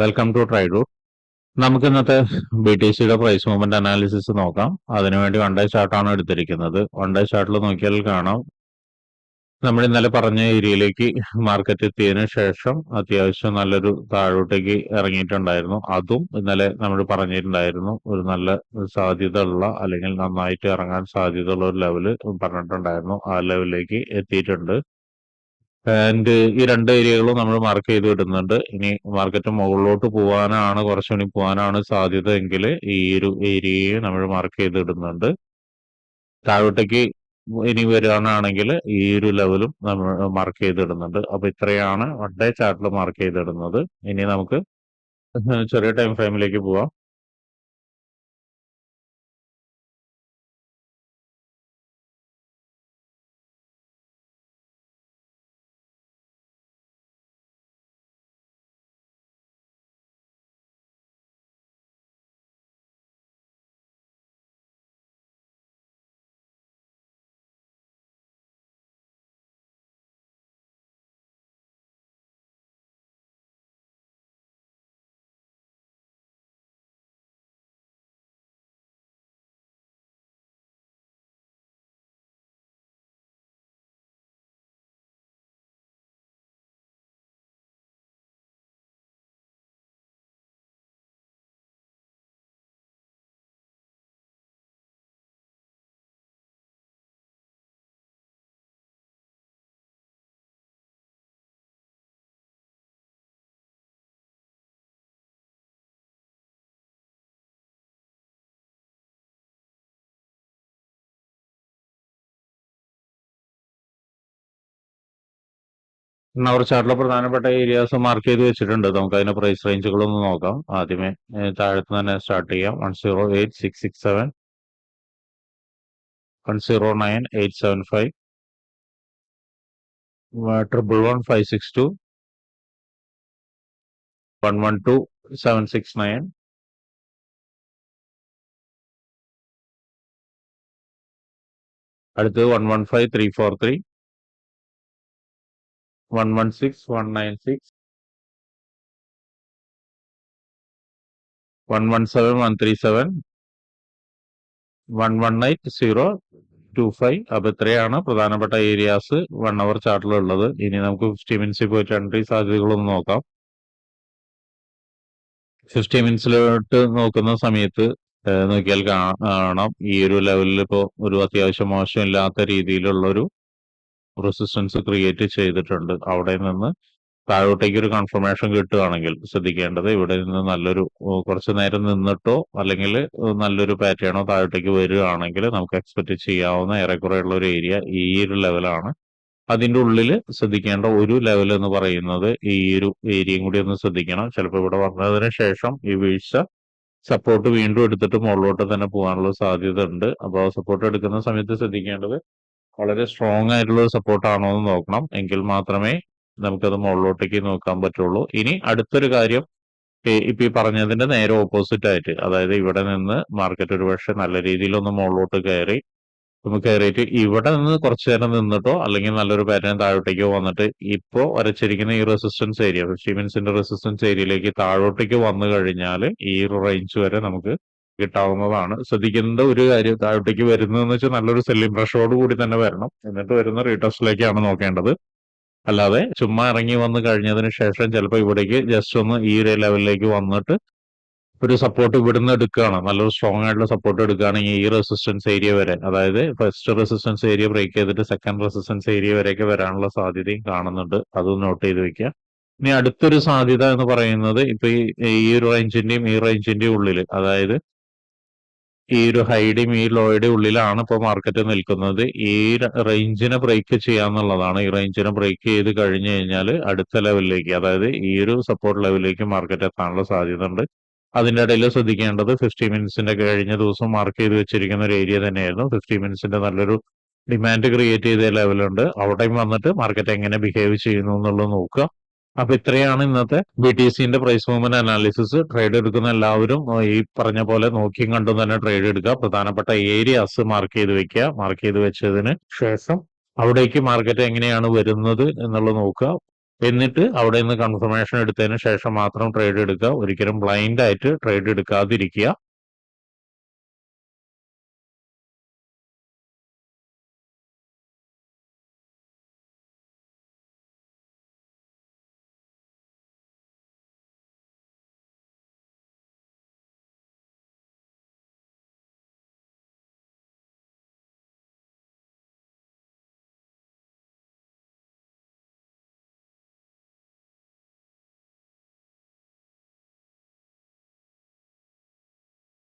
Welcome to ട്രൈഡു നമുക്ക് ഇന്നത്തെ ബി ടി സിയുടെ പ്രൈസ് മൂവ്മെന്റ് അനാലിസിസ് നോക്കാം. അതിനുവേണ്ടി വൺ ഡേ ചാർട്ടാണ് എടുത്തിരിക്കുന്നത്. വൺ ഡേ ചാർട്ടിൽ നോക്കിയാൽ കാണാം. നമ്മൾ ഇന്നലെ പറഞ്ഞ ഏരിയയിലേക്ക് മാർക്കറ്റ് എത്തിയതിനു ശേഷം അത്യാവശ്യം നല്ലൊരു താഴോട്ടേക്ക് ഇറങ്ങിയിട്ടുണ്ടായിരുന്നു. അതും ഇന്നലെ നമ്മൾ പറഞ്ഞിട്ടുണ്ടായിരുന്നു. ഒരു നല്ല സാധ്യത ഉള്ള അല്ലെങ്കിൽ നന്നായിട്ട് ഇറങ്ങാൻ സാധ്യതയുള്ള ഒരു ലെവൽ പറഞ്ഞിട്ടുണ്ടായിരുന്നു. ആ ലെവലിലേക്ക് എത്തിയിട്ടുണ്ട്. ആൻഡ് ഈ രണ്ട് ഏരിയകളും നമ്മൾ മാർക്ക് ചെയ്ത് ഇടുന്നുണ്ട്. ഇനി മാർക്കറ്റ് മുകളിലോട്ട് പോകാനാണ് കുറച്ചുകൂടി പോകാനാണ് സാധ്യത എങ്കിൽ ഈ ഒരു ഏരിയയെ നമ്മൾ മാർക്ക് ചെയ്ത് ഇടുന്നുണ്ട്. താഴോട്ടേക്ക് ഇനി വരികയാണെങ്കിൽ ഈ ഒരു ലെവലും നമ്മൾ മാർക്ക് ചെയ്ത് ഇടുന്നുണ്ട്. അപ്പൊ ഇത്രയാണ് വൺ ഡേ ചാർട്ടിൽ മാർക്ക് ചെയ്ത് ഇടുന്നത്. ഇനി നമുക്ക് ചെറിയ ടൈം ഫ്രെയിമിലേക്ക് പോവാം. അവർ ചാർട്ടിലെ പ്രധാനപ്പെട്ട ഏരിയാസ് മാർക്ക് ചെയ്ത് വെച്ചിട്ടുണ്ട്. നമുക്ക് അതിന്റെ പ്രൈസ് റേഞ്ചുകളൊന്ന് നോക്കാം. ആദ്യമേ താഴത്ത് തന്നെ സ്റ്റാർട്ട് ചെയ്യാം. One zero eight six six seven one zero nine eight seven five triple one five six two one one two seven six nine അടുത്തത് one one five three four three one one six one nine six one one seven one three seven one one zero two five അപ്പൊ ഇത്രയാണ് പ്രധാനപ്പെട്ട areas one hour ചാർട്ടിലുള്ളത് ഇനി നമുക്ക് fifty മിനിറ്റ്സിൽ പോയിട്ട് entry സാധ്യതകളൊന്ന് നോക്കാം. Fifty മിനിറ്റ്സിലോട്ട് നോക്കുന്ന സമയത്ത് നോക്കിയാൽ കാണാം ഈ ഒരു ലെവലിൽ ഇപ്പോൾ ഒരു അത്യാവശ്യം മോശമില്ലാത്ത രീതിയിലുള്ള ഒരു റെസിസ്റ്റൻസ് ക്രിയേറ്റ് ചെയ്തിട്ടുണ്ട്. അവിടെ നിന്ന് താഴോട്ടേക്ക് ഒരു കൺഫർമേഷൻ കിട്ടുകയാണെങ്കിൽ ശ്രദ്ധിക്കേണ്ടത് ഇവിടെ നിന്ന് നല്ലൊരു കുറച്ച് നേരം നിന്നിട്ടോ അല്ലെങ്കിൽ നല്ലൊരു പാറ്റേണോ താഴോട്ടേക്ക് വരികയാണെങ്കിൽ നമുക്ക് എക്സ്പെക്ട് ചെയ്യാവുന്ന ഏറെക്കുറെ ഉള്ള ഒരു ഏരിയ ഈ ഒരു ലെവലാണ് അതിന്റെ ഉള്ളിൽ ശ്രദ്ധിക്കേണ്ട ഒരു ലെവൽ എന്ന് പറയുന്നത് ഈ ഒരു ഏരിയയും കൂടി ഒന്ന് ശ്രദ്ധിക്കണം. ചിലപ്പോൾ ഇവിടെ വന്നതിന് ശേഷം ഈ വീഴ്ച സപ്പോർട്ട് വീണ്ടും എടുത്തിട്ട് മുകളിലോട്ട് തന്നെ പോകാനുള്ള സാധ്യത ഉണ്ട്. അപ്പോൾ സപ്പോർട്ട് എടുക്കുന്ന സമയത്ത് ശ്രദ്ധിക്കേണ്ടത് വളരെ സ്ട്രോങ് ആയിട്ടുള്ള ഒരു സപ്പോർട്ട് ആണോ എന്ന് നോക്കണം. എങ്കിൽ മാത്രമേ നമുക്കത് മുകളിലോട്ടേക്ക് നോക്കാൻ പറ്റുള്ളൂ. ഇനി അടുത്തൊരു കാര്യം ഇപ്പൊ ഈ പറഞ്ഞതിന്റെ നേരെ ഓപ്പോസിറ്റ് ആയിട്ട് അതായത് ഇവിടെ നിന്ന് മാർക്കറ്റ് ഒരു പക്ഷെ നല്ല രീതിയിൽ ഒന്ന് മുകളിലോട്ട് കയറി നമുക്ക് കയറിയിട്ട് ഇവിടെ നിന്ന് കുറച്ചു നേരം നിന്നിട്ടോ അല്ലെങ്കിൽ നല്ലൊരു പാറ്റേൺ താഴോട്ടേക്കോ വന്നിട്ട് ഇപ്പോ വരച്ചിരിക്കുന്ന ഈ റെസിസ്റ്റൻസ് ഏരിയ ഫിഫ്റ്റി മിനിറ്റ്സിന്റെ റെസിസ്റ്റൻസ് ഏരിയയിലേക്ക് താഴോട്ടേക്ക് വന്നു കഴിഞ്ഞാൽ ഈ റേഞ്ച് വരെ നമുക്ക് കിട്ടാവുന്നതാണ്. ശ്രദ്ധിക്കേണ്ട ഒരു കാര്യം താഴോട്ടേക്ക് വരുന്നതെന്ന് വെച്ചാൽ നല്ലൊരു സെല്ലിംഗ് പ്രഷറോട് കൂടി തന്നെ വരണം. എന്നിട്ട് വരുന്ന റീടെസ്റ്റിലേക്കാണ് നോക്കേണ്ടത്. അല്ലാതെ ചുമ്മാ ഇറങ്ങി വന്ന് കഴിഞ്ഞതിന് ശേഷം ചിലപ്പോൾ ഇവിടേക്ക് ജസ്റ്റ് ഒന്ന് ഈ ഒരു ലെവലിലേക്ക് വന്നിട്ട് ഒരു സപ്പോർട്ട് ഇവിടുന്ന് എടുക്കുകയാണ്. നല്ലൊരു സ്ട്രോങ് ആയിട്ടുള്ള സപ്പോർട്ട് എടുക്കുകയാണെങ്കിൽ ഈ റെസിസ്റ്റൻസ് ഏരിയ വരെ. അതായത് ഫസ്റ്റ് റെസിസ്റ്റൻസ് ഏരിയ ബ്രേക്ക് ചെയ്തിട്ട് സെക്കൻഡ് റെസിസ്റ്റൻസ് ഏരിയ വരെയൊക്കെ വരാനുള്ള സാധ്യതയും കാണുന്നുണ്ട്. അത് നോട്ട് ചെയ്ത് വെക്കുക. ഇനി അടുത്തൊരു സാധ്യത എന്ന് പറയുന്നത് ഇപ്പൊ ഈ ഒരു റേഞ്ചിന്റെയും ഈ റേഞ്ചിന്റെയും ഉള്ളിൽ അതായത് ഈ ഒരു ഹൈഡും ഈ ലോയുടെ ഉള്ളിലാണ് ഇപ്പോൾ മാർക്കറ്റ് നിൽക്കുന്നത്. ഈ റേഞ്ചിനെ ബ്രേക്ക് ചെയ്യാന്നുള്ളതാണ്. ഈ റേഞ്ചിനെ ബ്രേക്ക് ചെയ്ത് കഴിഞ്ഞു കഴിഞ്ഞാൽ അടുത്ത ലെവലിലേക്ക് അതായത് ഈ ഒരു സപ്പോർട്ട് ലെവലിലേക്ക് മാർക്കറ്റ് എത്താനുള്ള സാധ്യത ഉണ്ട് അതിന്റെ ഇടയിൽ ശ്രദ്ധിക്കേണ്ടത് ഫിഫ്റ്റി മിനിറ്റ്സിന്റെ കഴിഞ്ഞ ദിവസം മാർക്ക് ചെയ്ത് വെച്ചിരിക്കുന്ന ഒരു ഏരിയ തന്നെയായിരുന്നു. ഫിഫ്റ്റി മിനിറ്റ്സിന്റെ നല്ലൊരു ഡിമാൻഡ് ക്രിയേറ്റ് ചെയ്ത ലെവലുണ്ട് അവിടെയും വന്നിട്ട് മാർക്കറ്റ് എങ്ങനെ ബിഹേവ് ചെയ്യുന്നു എന്നുള്ളത് നോക്കുക. അപ്പൊ ഇത്രയാണ് ഇന്നത്തെ ബി ടി സിന്റെ പ്രൈസ് മൂവ്മെന്റ് അനാലിസിസ് ട്രേഡ് എടുക്കുന്ന എല്ലാവരും ഈ പറഞ്ഞ പോലെ നോക്കിയും കണ്ടും തന്നെ ട്രേഡ് എടുക്കുക. പ്രധാനപ്പെട്ട ഏരിയാസ് മാർക്ക് ചെയ്ത് വെക്കുക. മാർക്ക് ചെയ്ത് വെച്ചതിന് ശേഷം അവിടേക്ക് മാർക്കറ്റ് എങ്ങനെയാണ് വരുന്നത് എന്നുള്ളത് നോക്കുക. എന്നിട്ട് അവിടെ നിന്ന് കൺഫർമേഷൻ എടുത്തതിന് ശേഷം മാത്രം ട്രേഡ് എടുക്കുക. ഒരിക്കലും ബ്ലൈൻഡ് ആയിട്ട് ട്രേഡ് എടുക്കാതിരിക്കുക.